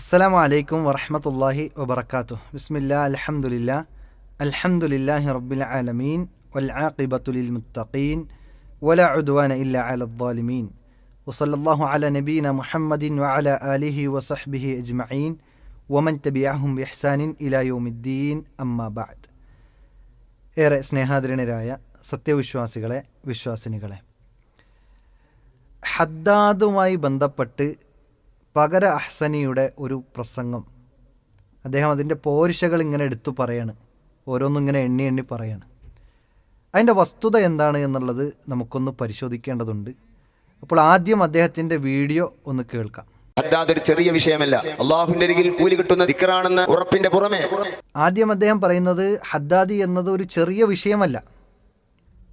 അസ്സലാമു അലൈക്കും വറഹമത്തല്ലാഹി വബർക്കാത്തു ബിസ്മില്ല അലഹമുല്ല അലഹമുല്ലാഹി റബ്ബിൽ ആലമീൻ. വൽ ആഖിബത്തുലിൽ മുത്തഖീൻ. വല ഉദ്വാന ഇല്ല അലദ്ദാലിമീൻ വസല്ലല്ലാഹു അല നബീന മുഹമ്മദിൻ വഅല ആലിഹി വസഹ്ബിഹി അജ്മഈൻ. വമൻ തബിഅഹും ബിഹ്സാനിൻ ഇലാ യൗമിദ്ദീൻ. അമ്മാ ബഅദ്. ഏറെ സ്നേഹാദരണരായ സത്യവിശ്വാസികളെ വിശ്വാസിനികളെ. ഹദ്ദാദുമായി ബന്ധപ്പെട്ട് പകര അഹ്സനിയുടെ ഒരു പ്രസംഗം. അദ്ദേഹം അതിന്റെ പോരിശകൾ ഇങ്ങനെ എടുത്തു പറയാണ്. ഓരോന്നും ഇങ്ങനെ എണ്ണി എണ്ണി പറയാണ്. അതിന്റെ വസ്തുത എന്താണ് എന്നുള്ളത് നമുക്കൊന്ന് പരിശോധിക്കേണ്ടതുണ്ട്. അപ്പോൾ ആദ്യം അദ്ദേഹത്തിന്റെ വീഡിയോ ഒന്ന് കേൾക്കാം. അതൊരു ചെറിയ വിഷയമല്ല. അള്ളാഹുവിന്റെ അരികിൽ കൂലി കിട്ടുന്ന ദിക്കറാണെന്ന് ഉറപ്പിന്റെ പുറമെ ആദ്യം അദ്ദേഹം പറയുന്നത് ഹദ്ദാദി എന്നത് ഒരു ചെറിയ വിഷയമല്ല.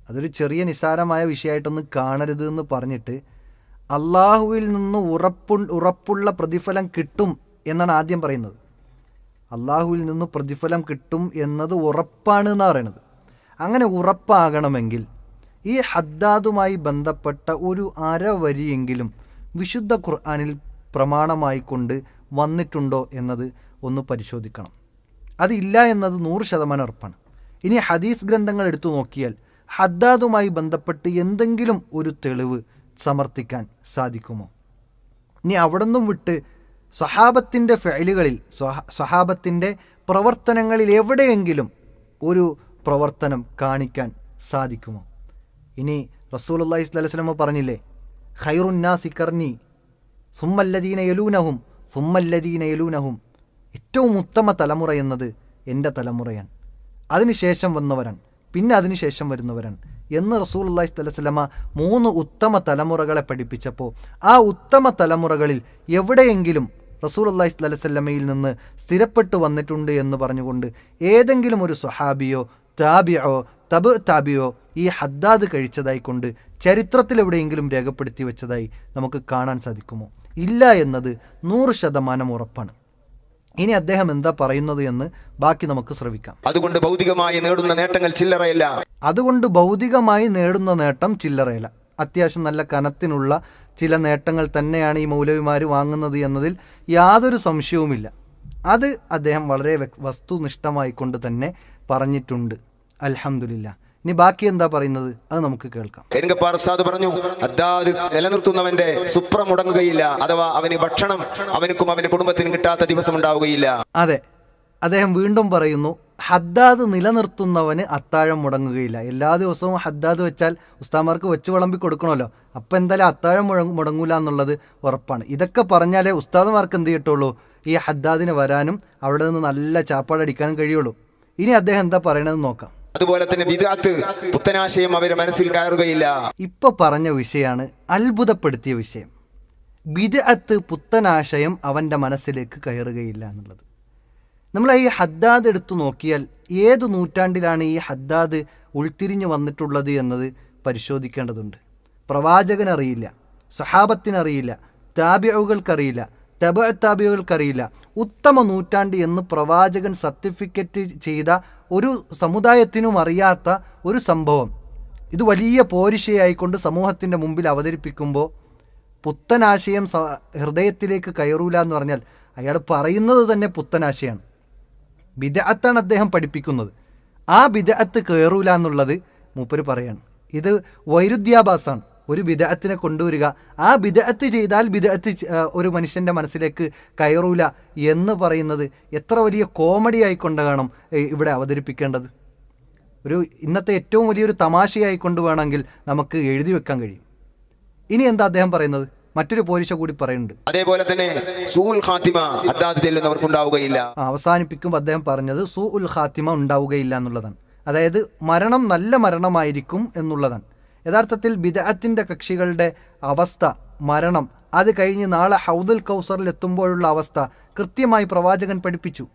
അതൊരു ചെറിയ നിസാരമായ വിഷയമായിട്ടൊന്നും കാണരുത് എന്ന് പറഞ്ഞിട്ട് അള്ളാഹുവിൽ നിന്ന് ഉറപ്പു ഉറപ്പുള്ള പ്രതിഫലം കിട്ടും എന്നാണ് ആദ്യം പറയുന്നത്. അള്ളാഹുവിൽ നിന്ന് പ്രതിഫലം കിട്ടും എന്നത് ഉറപ്പാണ് എന്നാണ് പറയുന്നത് അങ്ങനെ ഉറപ്പാകണമെങ്കിൽ ഈ ഹദ്ദാദുമായി ബന്ധപ്പെട്ട ഒരു അരവരിയെങ്കിലും വിശുദ്ധ ഖുർആാനിൽ പ്രമാണമായി കൊണ്ട് വന്നിട്ടുണ്ടോ എന്നത് ഒന്ന് പരിശോധിക്കണം. അതില്ല എന്നത് നൂറ് ശതമാനം ഉറപ്പാണ്. ഇനി ഹദീസ് ഗ്രന്ഥങ്ങൾ എടുത്തു നോക്കിയാൽ ഹദ്ദാദുമായി ബന്ധപ്പെട്ട് എന്തെങ്കിലും ഒരു തെളിവ് സമർത്ഥിക്കാൻ സാധിക്കുമോ? ഇനി അവിടെ നിന്നും വിട്ട് സ്വഹാബത്തിന്റെ ഫെയിലുകളിൽ സ്വഹാബത്തിന്റെ പ്രവർത്തനങ്ങളിൽ എവിടെയെങ്കിലും ഒരു പ്രവർത്തനം കാണിക്കാൻ സാധിക്കുമോ? ഇനി റസൂൽ അള്ളാഹി പറഞ്ഞില്ലേ ഖൈറുന്നാ സിക്കർണി സുമ്മല്ലദീന യലൂനഹും സുമ്മല്ലദീന യലൂനഹും. ഏറ്റവും ഉത്തമ തലമുറ എന്നത് എന്റെ തലമുറയാണ്. അതിനുശേഷം വന്നവരാണ്. പിന്നെ അതിനുശേഷം വരുന്നവരാണ്. എന്ന് റസൂൽ അള്ളാഹി സ്വലമ മൂന്ന് ഉത്തമ തലമുറകളെ പഠിപ്പിച്ചപ്പോൾ ആ ഉത്തമ തലമുറകളിൽ എവിടെയെങ്കിലും റസൂൽ അള്ളാഹി സ്വലമയിൽ നിന്ന് സ്ഥിരപ്പെട്ടു വന്നിട്ടുണ്ട് എന്ന് പറഞ്ഞുകൊണ്ട് ഏതെങ്കിലും ഒരു സ്വഹാബിയോ താബിയോ തബ് താബിയോ ഈ ഹദ്ദാദ് കഴിച്ചതായി കൊണ്ട് ചരിത്രത്തിൽ എവിടെയെങ്കിലും രേഖപ്പെടുത്തി വെച്ചതായി നമുക്ക് കാണാൻ സാധിക്കുമോ? ഇല്ല എന്നത് നൂറ് ശതമാനം ഉറപ്പാണ്. ഇനി അദ്ദേഹം എന്താ പറയുന്നത് എന്ന് ബാക്കി നമുക്ക് ശ്രവിക്കാം. അതുകൊണ്ട് ഭൗതികമായി നേടുന്ന നേട്ടങ്ങൾ ചില്ലറയല്ല. അതുകൊണ്ട് ഭൗതികമായി നേടുന്ന നേട്ടം ചില്ലറയല്ല. അത്യാവശ്യം നല്ല കനത്തിനുള്ള ചില നേട്ടങ്ങൾ തന്നെയാണ് ഈ മൗലവിമാർ വാങ്ങുന്നത് എന്നതിൽ യാതൊരു സംശയവുമില്ല. അത് അദ്ദേഹം വളരെ വസ്തുനിഷ്ഠമായിക്കൊണ്ട് തന്നെ പറഞ്ഞിട്ടുണ്ട്. അൽഹമുല്ല ഇനി ബാക്കി എന്താ പറയുന്നത്? അത് നമുക്ക് കേൾക്കാം. കരിങ്കപ്പാർ സാദ് പറഞ്ഞു അതാത് നിലനിർത്തുന്നവന്റെ സുപ്ര മുടങ്ങുകയില്ല അഥവാ അവന് ഭക്ഷണം അവനക്കും അവന്റെ കുടുംബത്തിനും കിട്ടാത്ത ദിവസം ഉണ്ടാവുകയില്ല. അതെ. അദ്ദേഹം വീണ്ടും പറയുന്നു ഹദ്ദാദ് നിലനിർത്തുന്നവന് അത്താഴം മുടങ്ങുകയില്ല. എല്ലാ ദിവസവും ഹദ്ദാദ് വെച്ചാൽ ഉസ്താമാർക്ക് വെച്ച് വിളമ്പി കൊടുക്കണമല്ലോ. അപ്പം എന്തായാലും അത്താഴം മുഴങ്ങ മുടങ്ങൂല എന്നുള്ളത് ഉറപ്പാണ്. ഇതൊക്കെ പറഞ്ഞാലേ ഉസ്താദുമാർക്ക് എന്ത് കിട്ടുള്ളൂ? ഈ ഹദ്ദാദിന് വരാനും അവിടെ നിന്ന് നല്ല ചാപ്പാടടിക്കാനും കഴിയുള്ളൂ. ഇനി അദ്ദേഹം എന്താ പറയണതെന്ന് നോക്കാം. അതുപോലെ തന്നെ വിദാത്ത് പുത്തനാശയം അവരെ മനസ്സിൽ കയറുകയില്ല. ഇപ്പൊ പറഞ്ഞ വിഷയമാണ് അത്ഭുതപ്പെടുത്തിയ വിഷയം. വിദഅത്ത് പുത്തനാശയം അവന്റെ മനസ്സിലേക്ക് കയറുകയില്ല എന്നുള്ളത്. നമ്മൾ ഈ ഹദ്ദാദ് എടുത്തു നോക്കിയാൽ ഏത് നൂറ്റാണ്ടിലാണ് ഈ ഹദ്ദാദ് ഉൾത്തിരിഞ്ഞു വന്നിട്ടുള്ളത് എന്നത് പരിശോധിക്കേണ്ടതുണ്ട്. പ്രവാചകനറിയില്ല സഹാബത്തിനറിയില്ല താബിയകൾക്കറിയില്ല തബ താബിയകൾക്കറിയില്ല ഉത്തമ നൂറ്റാണ്ട് എന്ന് പ്രവാചകൻ സർട്ടിഫിക്കറ്റ് ചെയ്ത ഒരു സമുദായത്തിനും അറിയാത്ത ഒരു സംഭവം. ഇത് വലിയ പോരിശയായിക്കൊണ്ട് സമൂഹത്തിന്റെ മുമ്പിൽ അവതരിപ്പിക്കുമ്പോൾ പുത്തനാശയം ഹൃദയത്തിലേക്ക് കയറൂല എന്ന് പറഞ്ഞാൽ അയാൾ പറയുന്നത് തന്നെ പുത്തനാശയാണ്. ബിദഅത്താണ് അദ്ദേഹം പഠിപ്പിക്കുന്നത്. ആ ബിദഅത്ത് കയറൂല എന്നുള്ളത് മൂപ്പര് പറയാണ്. ഇത് വൈരുദ്ധ്യാഭാസമാണ് ഒരു ബിദഅത്തിനെ കൊണ്ടുവരിക. ആ ബിദഅത്ത് ചെയ്താൽ ബിദഅത്ത് ഒരു മനുഷ്യന്റെ മനസ്സിലേക്ക് കയറൂല എന്ന് പറയുന്നത് എത്ര വലിയ കോമഡി ആയിക്കൊണ്ട് വേണം ഇവിടെ അവതരിപ്പിക്കേണ്ടത്. ഒരു ഇന്നത്തെ ഏറ്റവും വലിയൊരു തമാശയായിക്കൊണ്ട് വേണമെങ്കിൽ നമുക്ക് എഴുതി വെക്കാൻ കഴിയും. ഇനി എന്താ അദ്ദേഹം പറയുന്നത്? മറ്റൊരു പോലീശ കൂടി പറയുന്നുണ്ട്. അതേപോലെ തന്നെ സൂൽ ഖാത്തിമ ഉണ്ടാവുകയില്ല അവസാനിപ്പിക്കുമ്പോൾ അദ്ദേഹം പറഞ്ഞത് സു ഉൽ ഖാത്തിമ ഉണ്ടാവുകയില്ല എന്നുള്ളതാണ്. അതായത് മരണം നല്ല മരണമായിരിക്കും എന്നുള്ളതാണ്. യഥാർത്ഥത്തിൽ ബിദഅത്തിന്റെ കക്ഷികളുടെ അവസ്ഥ മരണം അത് കഴിഞ്ഞ് നാളെ ഹൗദുൽ കൗസറിൽ എത്തുമ്പോഴുള്ള അവസ്ഥ കൃത്യമായി പ്രവാചകൻ പഠിപ്പിച്ചു.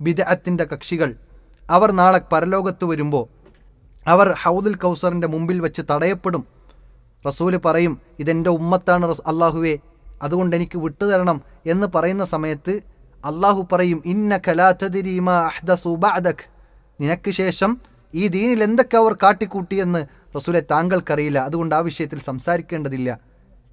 ബിദഅത്തിന്റെ കക്ഷികൾ. അവർ നാളെ പരലോകത്ത് വരുമ്പോൾ അവർ ഹൗദുൽ കൗസറിന്റെ മുമ്പിൽ വെച്ച് തടയപ്പെടും. റസൂൽ പറയും ഇതെന്റെ ഉമ്മത്താണ് അള്ളാഹുവേ അതുകൊണ്ട് എനിക്ക് വിട്ടുതരണം എന്ന് പറയുന്ന സമയത്ത് അള്ളാഹു പറയും ഇന്ന കലാതരിമ അഹ്ദസു ബഅദക്. നിനക്ക് ശേഷം ഈ ദീനിൽ എന്തൊക്കെ അവർ കാട്ടിക്കൂട്ടിയെന്ന് റസൂലെ താങ്കൾക്കറിയില്ല. അതുകൊണ്ട് ആ വിഷയത്തിൽ സംസാരിക്കേണ്ടതില്ല.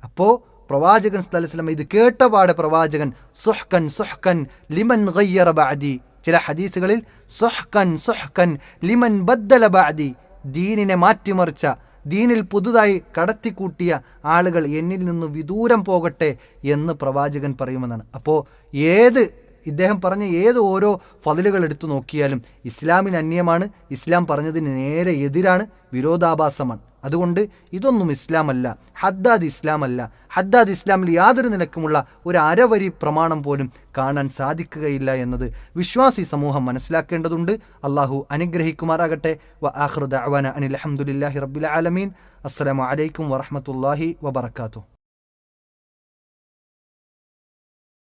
അപ്പോൾ പ്രവാചകൻ സ്ഥലസ്ലം ഇത് കേട്ടപാടെ പ്രവാചകൻ സുഹ്കൻ സുഹ്കൻ ലിമൻ ഗയ്യറ ബഅദി. ചില ഹദീസുകളിൽ സുഹ്കൻ സുഹ്കൻ ലിമൻ ബദ്ദല ബഅദി. ദീനിനെ മാറ്റിമറിച്ച ദീനിൽ പുതുതായി കടത്തിക്കൂട്ടിയ ആളുകൾ എന്നിൽ നിന്ന് വിദൂരം പോകട്ടെ എന്ന് പ്രവാചകൻ പറയുമെന്നാണ്. അപ്പോൾ ഏത് ഇദ്ദേഹം പറഞ്ഞ ഏത് ഓരോ ഫതിലുകൾ എടുത്തു നോക്കിയാലും ഇസ്ലാമിന് അന്യമാണ് ഇസ്ലാം പറഞ്ഞതിന് നേരെ എതിരാണ് വിരോധാഭാസമാണ്. അതുകൊണ്ട് ഇതൊന്നും ഇസ്ലാമല്ല ഹദ്ദാദ് ഇസ്ലാമല്ല. ഹദ്ദാദ് ഇസ്ലാമിൽ യാതൊരു നിലക്കുമുള്ള ഒരു അരവരി പ്രമാണം പോലും കാണാൻ സാധിക്കുകയില്ല എന്നത് വിശ്വാസി സമൂഹം മനസ്സിലാക്കേണ്ടതുണ്ട്. അള്ളാഹു അനുഗ്രഹിക്കുമാറാകട്ടെ. വ ആഹ്റുദ് അവാന അനിൽ അഹമ്മദില്ലാഹി റബ്ബിൽ ആലമീൻ. അലൈക്കും വറഹമത്തല്ലാഹി വബർക്കാത്തു